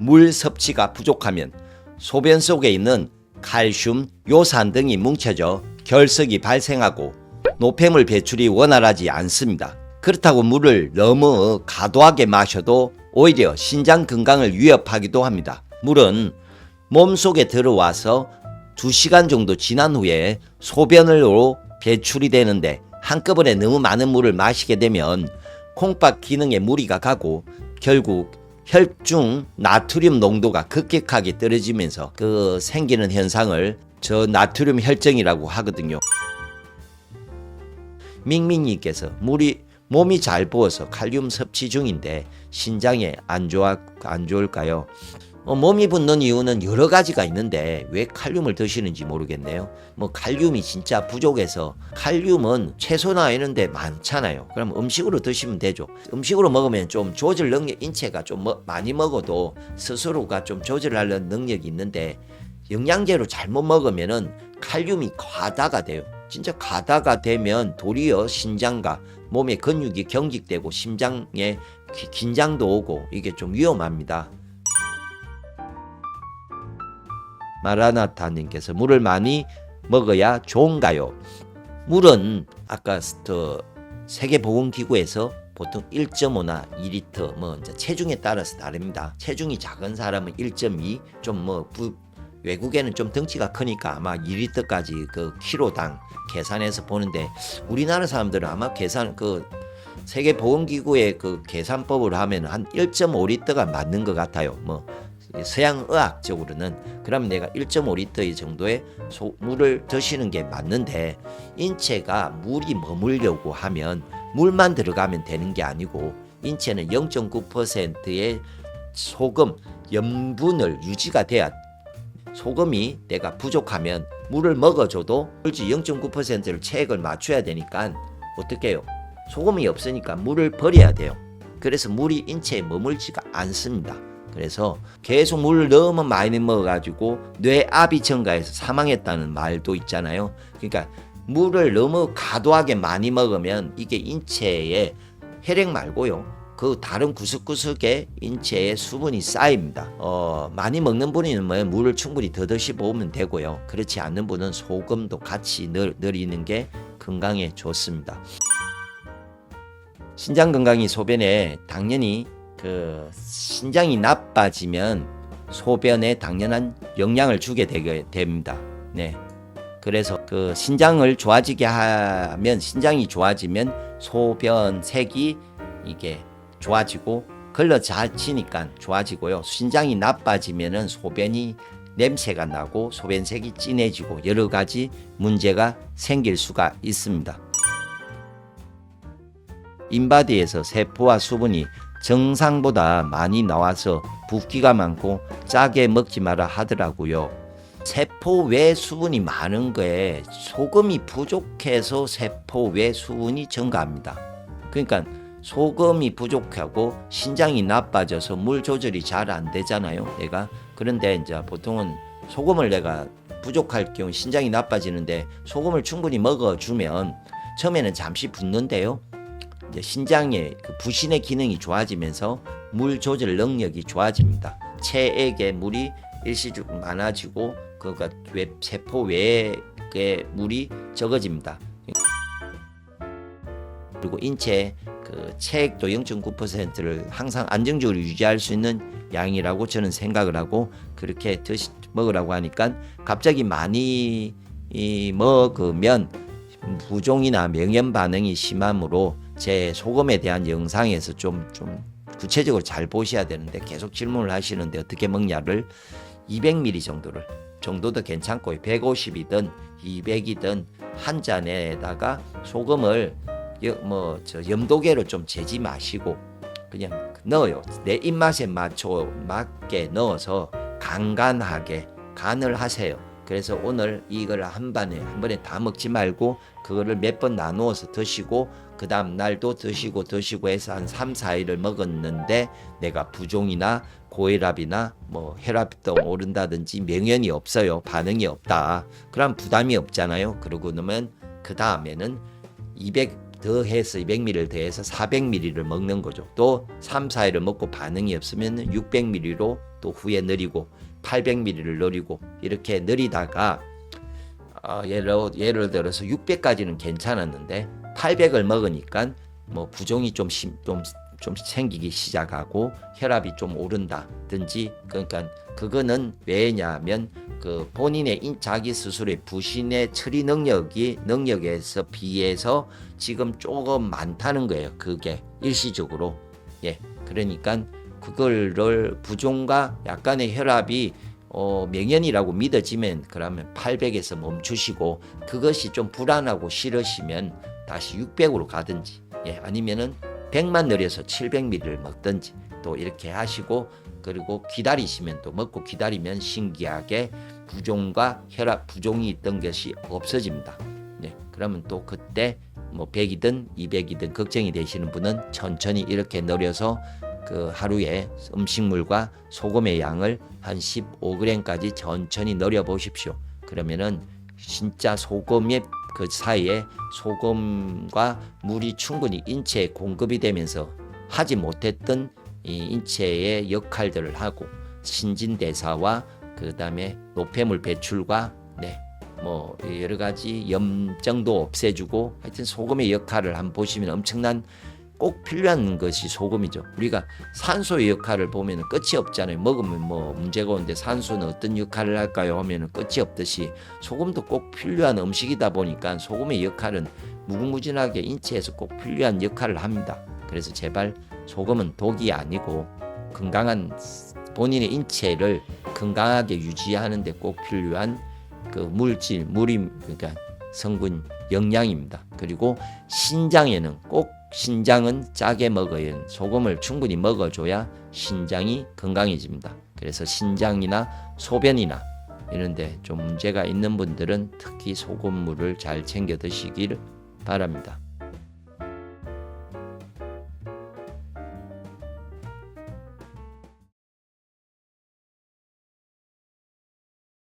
물 섭취가 부족하면 소변 속에 있는 칼슘, 요산 등이 뭉쳐져 결석이 발생하고 노폐물 배출이 원활하지 않습니다. 그렇다고 물을 너무 과도하게 마셔도 오히려 신장 건강을 위협하기도 합니다. 물은 몸속에 들어와서 2시간 정도 지난 후에 소변으로 배출이 되는데 한꺼번에 너무 많은 물을 마시게 되면 콩팥 기능에 무리가 가고 결국 혈중 나트륨 농도가 급격하게 떨어지면서 그 생기는 현상을 저 나트륨 혈증이라고 하거든요. 밍밍님께서 물이 몸이 잘 부어서 칼륨 섭취 중인데 신장에 안 좋아 안 좋을까요? 어, 몸이 붓는 이유는 여러 가지가 있는데 왜 칼륨을 드시는지 모르겠네요. 뭐 칼륨이 진짜 부족해서 칼륨은 채소나 이런 데 많잖아요. 그럼 음식으로 드시면 되죠. 음식으로 먹으면 좀 조절 능력 인체가 좀 뭐- 많이 먹어도 스스로가 좀 조절하는 능력이 있는데 영양제로 잘못 먹으면은 칼륨이 과다가 돼요. 진짜 과다가 되면 도리어 신장과 몸의 근육이 경직되고 심장에 기- 긴장도 오고 이게 좀 위험합니다. 마라나타님께서 물을 많이 먹어야 좋은가요? 물은 아까 더 세계보건기구에서 보통 1.5나 2리터 뭐 이제 체중에 따라서 다릅니다. 체중이 작은 사람은 1.2, 좀뭐 외국에는 좀 덩치가 크니까 아마 2리터까지 그 키로당 계산해서 보는데 우리나라 사람들은 아마 계산 그 세계 보건기구의 그 계산법을 하면 한 1.5리터가 맞는 것 같아요. 뭐 서양 의학적으로는 그럼 내가 1.5리터 정도의 소, 물을 드시는 게 맞는데 인체가 물이 머물려고 하면 물만 들어가면 되는 게 아니고 인체는 0.9%의 소금, 염분을 유지가 돼야 소금이 내가 부족하면 물을 먹어줘도 물질 0.9%를 체액을 맞춰야 되니까 어떻게 해요? 소금이 없으니까 물을 버려야 돼요. 그래서 물이 인체에 머물지가 않습니다. 그래서 계속 물을 너무 많이 먹어가지고 뇌압이 증가해서 사망했다는 말도 있잖아요. 그러니까 물을 너무 과도하게 많이 먹으면 이게 인체에 혈액 말고요. 그 다른 구석구석에 인체에 수분이 쌓입니다. 어, 많이 먹는 분이면 뭐 물을 충분히 더 드시보면 되고요. 그렇지 않는 분은 소금도 같이 넣, 넣이는 게 건강에 좋습니다. 신장 건강이 소변에 당연히 그 신장이 나빠지면 소변에 당연한 영향을 주게 되게 됩니다. 네. 그래서 그 신장을 좋아지게 하면 신장이 좋아지면 소변 색이 이게 좋아지고 걸러 자치니까 좋아지고요. 신장이 나빠지면은 소변이 냄새가 나고 소변색이 진해지고 여러 가지 문제가 생길 수가 있습니다. 인바디에서 세포와 수분이 정상보다 많이 나와서 붓기가 많고 짜게 먹지 마라 하더라고요. 세포 외 수분이 많은 거에 소금이 부족해서 세포 외 수분이 증가합니다. 그러니까 소금이 부족하고 신장이 나빠져서 물 조절이 잘 안 되잖아요. 내가 그런데 이제 보통은 소금을 내가 부족할 경우 신장이 나빠지는데 소금을 충분히 먹어주면 처음에는 잠시 붓는데요. 신장의 그 부신의 기능이 좋아지면서 물 조절 능력이 좋아집니다. 체액에 물이 일시적으로 많아지고 그가 외 세포 외의 물이 적어집니다. 그리고 인체 그 체액도 0.9%를 항상 안정적으로 유지할 수 있는 양이라고 저는 생각을 하고 그렇게 드시 먹으라고 하니까 갑자기 많이 이 먹으면 부종이나 명현 반응이 심하므로 제 소금에 대한 영상에서 좀 좀 구체적으로 잘 보셔야 되는데 계속 질문을 하시는데 어떻게 먹냐를 200ml 정도를 정도도 괜찮고 150이든 200이든 한 잔에다가 소금을 뭐저 염도계로 좀 재지 마시고 그냥 넣어요. 내 입맛에 맞춰 맞게 넣어서 간간하게 간을 하세요. 그래서 오늘 이걸 한 번에 한 번에 다 먹지 말고 그거를 몇 번 나누어서 드시고 그 다음 날도 드시고 드시고 해서 한 3, 4일을 먹었는데 내가 부종이나 고혈압이나 뭐 혈압도 오른다든지 명현이 없어요. 반응이 없다. 그럼 부담이 없잖아요. 그러고 나면 그 다음에는 200 더해서 200ml를 더해서 400ml를 먹는 거죠. 또 3, 4일을 먹고 반응이 없으면 600ml로 또 후에 늘리고 800ml를 늘리고 이렇게 늘리다가 어, 예를, 예를 들어서 600까지는 괜찮았는데 800을 먹으니까 뭐 부종이 좀, 심, 좀, 좀 생기기 시작하고 혈압이 좀 오른다든지 그러니까 그거는 왜냐하면 그 본인의 인- 자기 스스로의 부신의 처리 능력이 능력에서 비해서 지금 조금 많다는 거예요. 그게 일시적으로 예 그러니까 그거를 부종과 약간의 혈압이 어, 명현이라고 믿어지면 그러면 800에서 멈추시고 그것이 좀 불안하고 싫으시면 다시 600으로 가든지 예, 아니면은 100만 늘려서 700ml를 먹든지 또 이렇게 하시고 그리고 기다리시면 또 먹고 기다리면 신기하게 부종과 혈압 부종이 있던 것이 없어집니다. 네, 그러면 또 그때 뭐 100이든 200이든 걱정이 되시는 분은 천천히 이렇게 늘려서 그 하루에 음식물과 소금의 양을 한 15g까지 천천히 늘려 보십시오. 그러면은 진짜 소금의 그 사이에 소금과 물이 충분히 인체에 공급이 되면서 하지 못했던 이 인체의 역할들을 하고 신진대사와 그 다음에 노폐물 배출과 네, 뭐 여러 가지 염증도 없애주고 하여튼 소금의 역할을 한번 보시면 엄청난 꼭 필요한 것이 소금이죠. 우리가 산소의 역할을 보면 끝이 없잖아요. 먹으면 뭐 문제가 오는데 산소는 어떤 역할을 할까요? 하면 끝이 없듯이 소금도 꼭 필요한 음식이다 보니까 소금의 역할은 무궁무진하게 인체에서 꼭 필요한 역할을 합니다. 그래서 제발 소금은 독이 아니고 건강한 본인의 인체를 건강하게 유지하는 데 꼭 필요한 그 물질, 물이 그러니까 성분, 영양입니다. 그리고 신장에는 꼭 신장은 짜게 먹어야 소금을 충분히 먹어줘야 신장이 건강해집니다. 그래서 신장이나 소변이나 이런데 좀 문제가 있는 분들은 특히 소금물을 잘 챙겨 드시길 바랍니다.